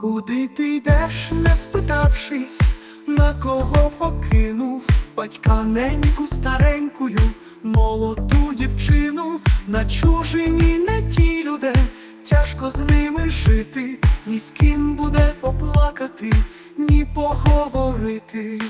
Куди ти йдеш, не спитавшись, на кого покинув? Батька неньку старенькою, молоду дівчину, на чужині не ті люди, тяжко з ними жити, ні з ким буде поплакати, ні поговорити.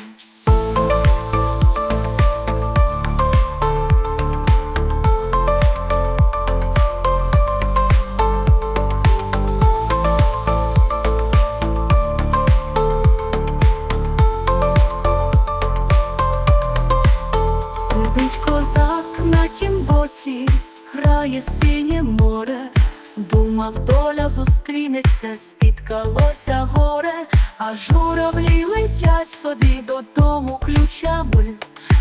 Боці, грає синє море, думав, доля зустрінеться, спіткалося горе, а журавлі летять собі додому ключами,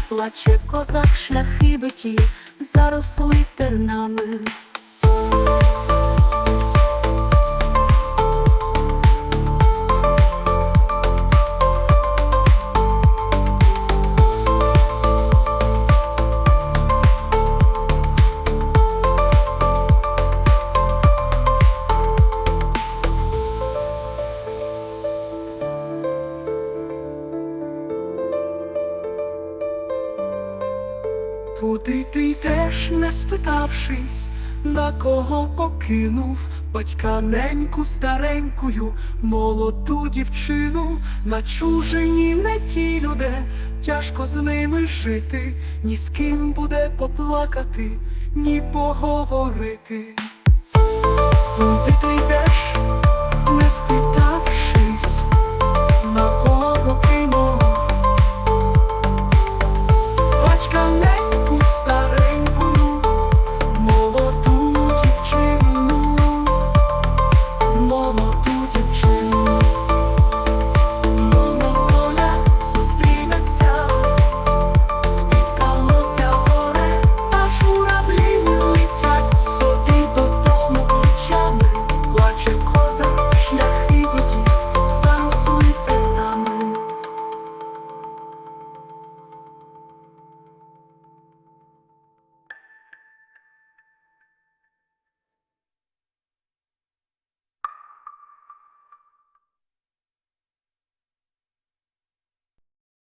плаче козак шляхи биті, заросли тернами. Куди ти йдеш, не спитавшись, на кого покинув батька неньку старенькою, молоду дівчину, на чужині не ті люди, тяжко з ними жити, ні з ким буде поплакати, ні поговорити. Куди ти йдеш,